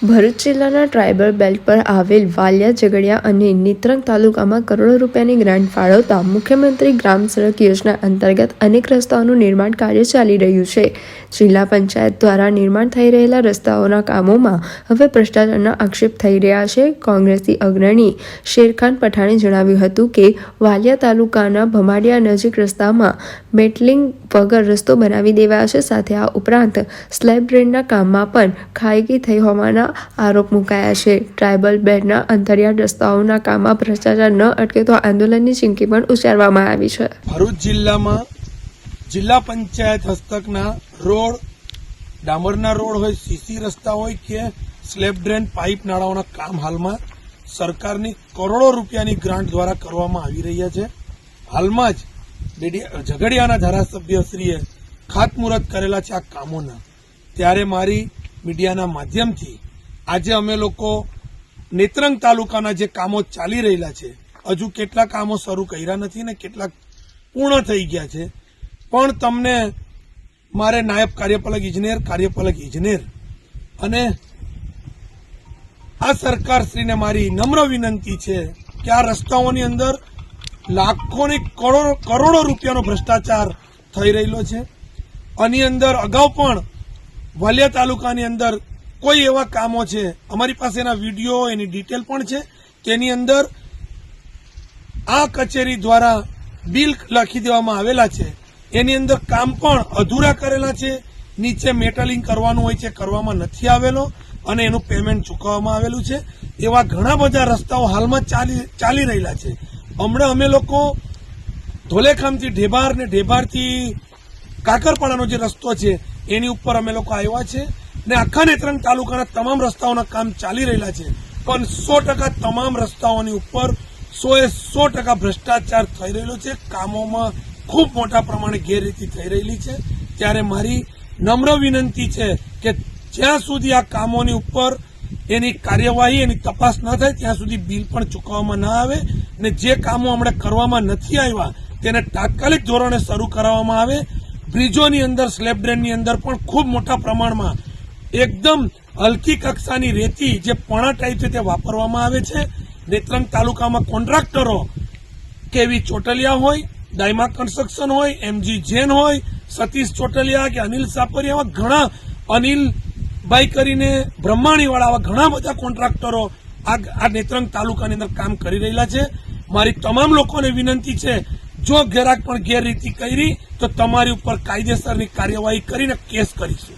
ભરૂચ જિલ્લાના tribal belt પર આવેલ વાલિયા ઝઘડિયા અને નેત્રંગ તાલુકામાં કરોડો રૂપિયાની ગ્રાન્ટ ફાળવતા મુખ્યમંત્રી ગ્રામ સડક યોજના અંતર્ગત અનેક રસ્તાઓનું નિર્માણ કાર્ય ચાલી રહ્યું છે. જિલ્લા પંચાયત દ્વારા નિર્માણ થઈ રહેલા રસ્તાઓના કામોમાં હવે ભ્રષ્ટાચારના આક્ષેપ થઈ રહ્યા છે. કોંગ્રેસી અગ્રણી શેરખાન પઠાણે જણાવ્યું હતું કે, વાલિયા તાલુકાના ભમાડિયા નજીક રસ્તામાં મેટલિંગ વગર રસ્તો બનાવી દેવાયો છે સાથે આ ઉપરાંત સ્લેબ ડ્રેનના કામમાં પણ ખાયગી થઈ હોવાના આરોપ મુકાયા છે. ટ્રાઇબલ બેડના અંતરિયાળ રસ્તાઓના કામમાં ભ્રષ્ટાચાર ન અટકે તો આંદોલનની ચીમકી પણ ઉચ્ચારવામાં આવી છે. ભરૂચ જિલ્લામાં જિલ્લા પંચાયત હસ્તકના રોડ, ડામરના રોડ હોય, સીસી રસ્તા હોય કે સ્લેબ ડ્રેન પાઇપ નાળાઓના કામ હાલમાં સરકારની કરોડો રૂપિયાની ગ્રાન્ટ દ્વારા કરવામાં આવી રહ્યા છે. હાલમાં જ ઝઘડિયાના ધારાસભ્યશ્રીએ ખાતમુહૂર્ત કરેલા છે આ કામોના. ત્યારે મારી મીડિયાના માધ્યમથી આજે અમે લોકો નેત્રંગ તાલુકાના જે કામો ચાલી રહેલા છે, હજુ કેટલા કામો શરૂ કર્યા નથી ને કેટલાક પૂર્ણ થઈ ગયા છે, પણ તમને મારે નાયબ કાર્યપાલક ઇજનેર કાર્યપાલક ઇજનેર અને આ સરકારશ્રીને મારી નમ્ર વિનંતી છે કે આ રસ્તાઓની અંદર લાખોની કરોડો કરોડો રૂપિયાનો ભ્રષ્ટાચાર થઈ રહેલો છે. આની અંદર અગાઉ પણ વાલિયા તાલુકાની અંદર કોઈ એવા કામો છે? અમારી પાસે એના વીડિયો, એની ડિટેલ પણ છે. તેની અંદર આ કચેરી દ્વારા બિલ લખી દેવામાં આવેલા છે. એની અંદર કામ પણ અધૂરા કરેલા છે. નીચે મેટલિંગ કરવાનું હોય છે, કરવામાં નથી આવેલો અને એનું પેમેન્ટ ચૂકવવામાં આવેલું છે. એવા ઘણા બધા રસ્તાઓ હાલમાં ચાલી ચાલી રહેલા છે. હમણાં અમે લોકો ધોલેખામથી ઢેબાર ને ઢેબારથી કાકરપાડાનો જે રસ્તો છે, એની ઉપર અમે લોકો આવ્યા છે. ને આખા નેત્રંગ તાલુકાના તમામ રસ્તાઓના કામ ચાલી રહેલા છે. પણ સો ટકા તમામ રસ્તાઓની ઉપર સો એ સો ટકા ભ્રષ્ટાચાર થઈ રહેલો છે. કામોમાં ખૂબ મોટા પ્રમાણે ગેરરીતિ થઈ રહેલી છે. ત્યારે મારી નમ્ર વિનંતી છે કે જ્યાં સુધી આ કામોની ઉપર એની કાર્યવાહી, એની તપાસ ન થાય, ત્યાં સુધી બિલ પણ ચૂકવવામાં ન આવે ને જે કામો હમણાં કરવામાં નથી આવ્યા તેને તાત્કાલિક ધોરણે શરૂ કરાવવામાં આવે. બ્રિજોની અંદર, સ્લેબ ડ્રેનની અંદર પણ ખૂબ મોટા પ્રમાણમાં એકદમ હલકી કક્ષાની રેતી જે પણા ટાઈપ છે તે વાપરવામાં આવે છે. નેત્રંગ તાલુકામાં કોન્ટ્રાક્ટરો કેવી ચોટલિયા હોય, ડાયમા કન્સ્ટ્રક્શન હોય, એમજી જૈન હોય, સતીશ ચોટલિયા કે અનિલ સાપરિયા આવા ઘણા અનિલભાઈ કરીને બ્રહ્માણીવાળા આવા ઘણા બધા કોન્ટ્રાક્ટરો આ નેત્રંગ તાલુકાની અંદર કામ કરી રહેલા છે. મારી તમામ લોકોને વિનંતી છે, જો ઘેરાક પણ ગેરરીતિ કરી, તો તમારી ઉપર કાયદેસરની કાર્યવાહી કરીને કેસ કરીશું.